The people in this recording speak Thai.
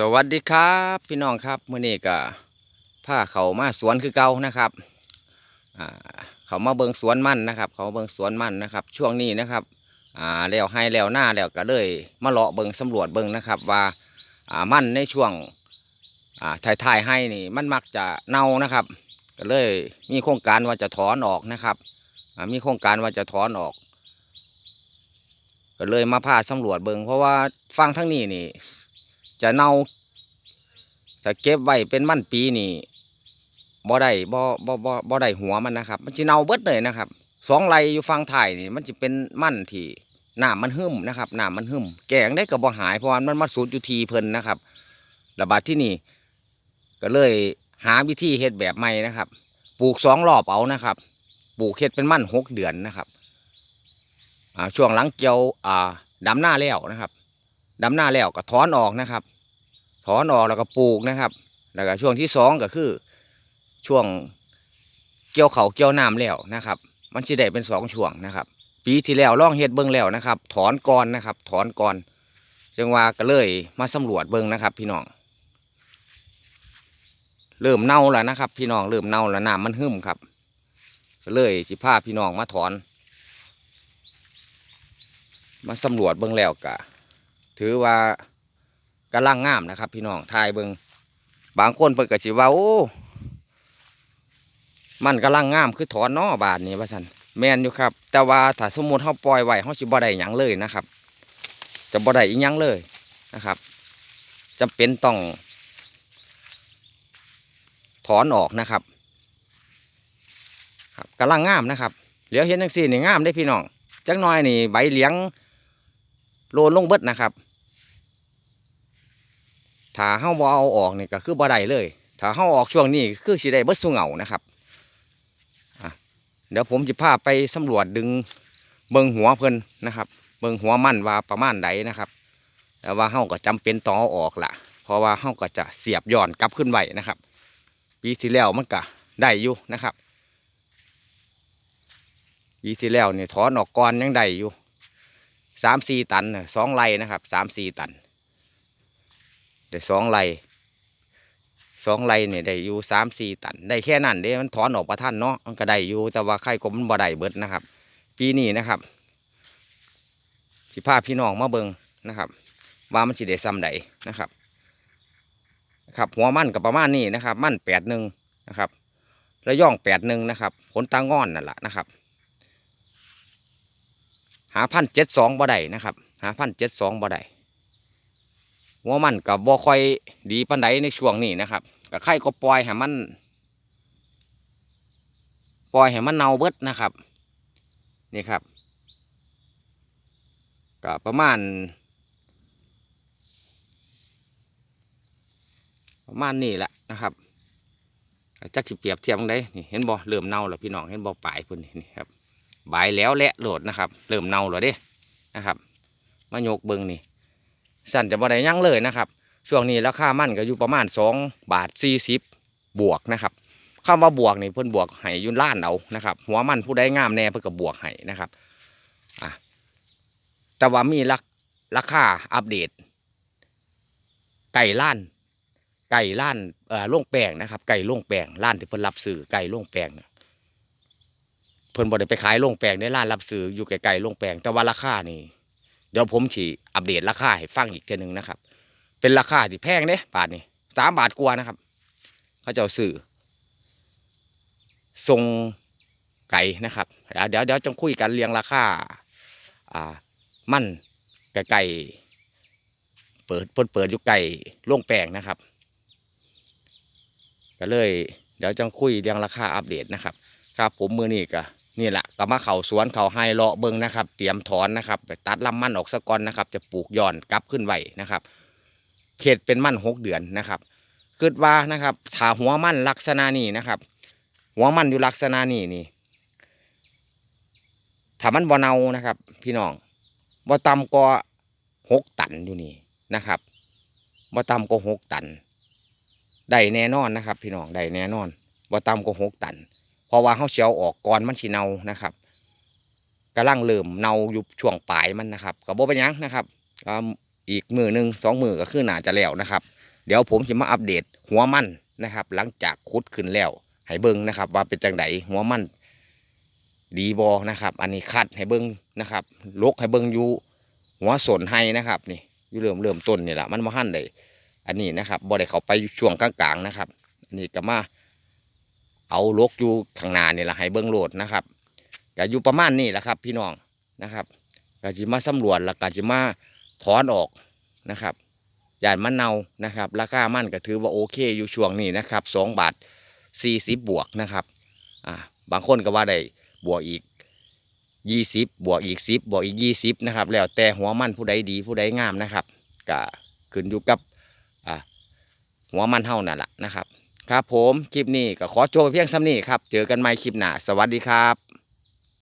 สวัสดีครับ พี่น้องครับเมื่อนี้ก็ผ้าเขามาสวนคือเก่านะครับอ่าเขามาเบิงสวนมันนะครับ เขาเบิงสวนมันนะครับ ช่วงนี้นะครับอ่าแล้วให้แล้วหน้าแล้วก็เลยมาเลาะเบิงสำรวจเบิงนะครับ ว่าอ่ามันในช่วงอ่าถ่ายๆให้นี่มันมักจะเน่านะครับ ก็เลยมีโครงการว่าจะถอนออกนะครับอ่ามีโครงการว่าจะถอนออกก็เลยมาพาสำรวจเบิงเพราะว่าฟังทั้งนี้นี่ จะเน่าถ้าเก็บไว้เป็นมันปีนี่บ่ได้บ่บ่บ่บ่ได้หัวมันนะครับ มันจะเน่าเบิดเลยนะครับสองไรอยู่ฟังถ่ายนี่ มันจะเป็นมันที่หน้ำมันหึมนะครับหน้ำมันหึมแกงได้ก็บ่หายเพราะว่ามันมาสูดอยู่ทีเพิ่นนะครับระบาดที่นี่ ก็เลยหาวิธีเฮ็ดแบบใหม่นะครับ ปลูกสองรอบเอานะครับ ปลูกเฮ็ดเป็นมั่นหกเดือนนะครับช่วงหลังเกี่ยวดำหน้าแล้วนะครับดำหน้าแล้วก็ถอนออกนะครับ ถอนออกแล้วก็ปลูกนะครับ แล้วก็ช่วงที่สองก็คือ ช่วงเกี่ยวเขาเกี่ยวน้ำแล้วนะครับ มันสิได้เป็นสองช่วงนะครับ ปีที่แล้วล่องเฮ็ดเบิ้งแล้วนะครับ ถอนก่อนนะครับ ถอนก่อนจังว่าก็เลยมาสำรวจเบิ้งนะครับ พี่น้องเริ่มเน่าแล้วนะครับ พี่น้องเริ่มเน่าแล้วน้ำมันหึมครับก็เลยสิพาพี่น้องมาถอน มาสำรวจเบิ้งแล้วกะ ถือว่า กำลังงามนะครับ พี่น้องทายเบิงบางคนเพิ่นก็สิว่าโอ้มันกำลังงามคือถอนนอบาทนี้ว่าซั่นแม่นอยู่ครับ แต่ว่าถ้าสมมติเฮาปล่อยไว้เฮาสิบ่ได้หยังเลยนะครับ จะบ่ได้อีหยังเลยนะครับจำเป็นต้องถอนออกนะครับ ครับกำลังงามนะครับเหลียวเห็นจังซี่นี่งามได้พี่น้องจักหน่อยนี่ใบเหลียงโลนลงเบิดนะครับ ถ้าเฮาบ่เอาออกนี่ก็คือบ่ได้เลย ถ้าเฮาออกช่วงนี้คือสิได้เบิดสุเหงานะครับเดี๋ยวผมจะพาไปสำรวจดึงเบิงหัวเพิ่นนะครับ เบิงหัวมันว่าประมาณใดนะครับแต่ว่าเฮาก็จำเป็นต้องเอาออกละเพราะว่าเฮาก็จะเสียบย้อนกลับขึ้นไว้นะครับ ปีที่แล้วมันก็ได้อยู่นะครับปีที่แล้วนี่ถอนออกก่อนยังได้อยู่สามสี่ตันสองไร่นะครับสามสี่ตัน ได้สองไรสองไรเนี่ยได้อยู่สามสี่ตัน ได้แค่นั้นเด้มันถอนออกประท่านเนาะมันก็ได้อยู่แต่ว่าไข่ก็มันบ่ได้เบิดนะครับ ปีนี้นะครับสิพาพี่น้องมาเบิงนะครับ ว่ามันสิได้ซ้ำใดนะครับครับหัวมันกับประมาณนี้นะครับ มันแปดหนึ่งนะครับระย่องแปดหนึ่งนะครับ ผลตางอนนั่นแหละนะครับ หาพันเจ็ดสองบ่ได้นะครับ หาพันเจ็ดสองบ่ได้ หัวมันกับบ่ค่อยดีปันใดในช่วงนี้นะครับกับไข่ก็ปล่อยให้มัน ปล่อยให้มันเน่าเบิดนะครับ นี่ครับก็ประมาณ ประมาณนี้แหละนะครับจักสิเปรียบเทียบได้นี่เห็นบ่เริ่มเน่าแล้วพี่น้องเห็นบ่ปลายพุ่นนี่นี่ครับบายแล้วและโหลดนะครับ เริ่มเน่าแล้วเด้นะครับ มาโยกเบิงนี่ สั่นจะบ่ได้ยั่งเลยนะครับช่วงนี้ราคามันก็อยู่ประมาณสองบาทสี่สิบบวกนะครับคำว่าบวกนี่เพิ่นบวกให้ยุ่นล้านเอานะครับ หัวมันผู้ใดงามแน่เพิ่นก็บวกให้นะครับอะแต่ว่ามีราราคาอัปเดต ไก่ล้าน ไก่ล้านเอ่อล่งแปลงนะครับ ไก่ล่งแปลงล้านที่เพิ่นรับซื้อไก่ล่งแปลงเนี่ยเพิ่นบ่ได้ไปขายโรงแปลงในร้านรับซื้ออยู่ไกลๆโรงแปลงแต่ว่าราคานี่ ดี๋ยวผมสิอัปเดตราคาให้ฟังอีกเทีนึงนะครับ เป็นราคาที่แพงเด้บาทนี่สามบาทกว่านะครับ เขาจ้าซื้อทรงไก่นะครับ เดี๋ยวเดี๋ยวจะคุยกันเรียงราคาอ่า มันไก่เปิดเปิดเปิดอยู่ไก่โรงแปลงนะครับ ก็เลย เดี๋ยวจะคุยเรียงราคาอัปเดตนะครับ ครับผมมือนี่ก็ นี่แหละก็มาเข่าสวนเข่าไฮเลาะเบิงนะครับ เตรียมถอนนะครับไปตัดลำมันออกซะก่อนนะครับ จะปลูกย้อนกลับขึ้นไหวนะครับ เขตเป็นมันหกเดือนนะครับเกิดว่านะครับถาหัวมันลักษณะนี้นะครับ หัวมันอยู่ลักษณะนี้นี่ถ้ามันบ่เนานะครับ พี่น้องบ่ต่ำกว่าหกตันอยู่นี่นะครับบ่ต่ำกว่าหกตันได้แน่นอนนะครับ พี่น้องได้แน่นอนบ่ต่ำกว่าหกตัน เพราะว่าเขาเชียวออกก่อนมันสีเนานะครับกำลังเริ่มเนาอยู่ช่วงปลายมันนะครับกับโบเป็นยังนะครับอีกมือหนึ่งสองมือก็คือหนาจะแล้วนะครับ เดี๋ยวผมจะมาอัปเดตหัวมันนะครับ หลังจากขุดขึ้นแล้วให้เบิ้งนะครับ ว่าเป็นจังไดหัวมันดีบอนะครับ อันนี้คัดให้เบิ้งนะครับลกให้เบิ้งอยู่หัวสนให้นะครับ นี่อยู่เริ่มเริ่มต้นนี่แหละมันมาหั่นเลยอันนี้นะครับบ่ได้เข้าไปช่วงกลางๆนะครับ อันนี้ก็มา เอาลกอยู่ข้างหน้านี่แหละให้เบิ้งโหลดนะครับก็อยู่ประมาณนี้แหละครับ พี่น้องนะครับก็จะมาสำรวจแล้วก็จะมาถอนออกนะครับยานมันเนานะครับราคามันก็ถือว่าโอเคอยู่ช่วงนี้นะครับสองบาทสี่สิบบวกนะครับอ่าบางคนก็ว่าได้บวกอีกยี่สิบบวกอีกสิบบวกอีกยี่สิบนะครับแล้วแต่หัวมันผู้ใดดีผู้ใดงามนะครับก็ขึ้นอยู่กับอ่าหัวมันเท่านั่นแหละนะครับ ครับผมคลิปนี้ก็ขอจบเพียงซ้ำนี้ครับ เจอกันใหม่คลิปหน้า สวัสดีครับ